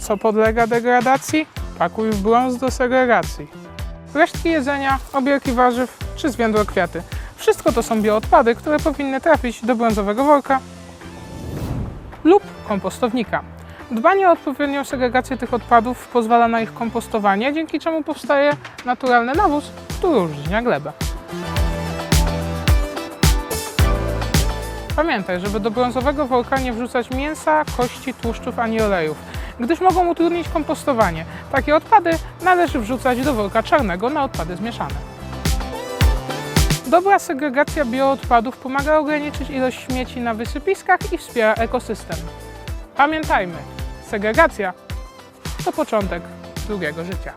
Co podlega degradacji? Pakuj w brąz do segregacji. Resztki jedzenia, obierki warzyw czy zwiędłe kwiaty. Wszystko to są bioodpady, które powinny trafić do brązowego worka lub kompostownika. Dbanie o odpowiednią segregację tych odpadów pozwala na ich kompostowanie, dzięki czemu powstaje naturalny nawóz, który użyźnia glebę. Pamiętaj, żeby do brązowego worka nie wrzucać mięsa, kości, tłuszczów ani olejów, gdyż mogą utrudnić kompostowanie. Takie odpady należy wrzucać do worka czarnego na odpady zmieszane. Dobra segregacja bioodpadów pomaga ograniczyć ilość śmieci na wysypiskach i wspiera ekosystem. Pamiętajmy, segregacja to początek drugiego życia.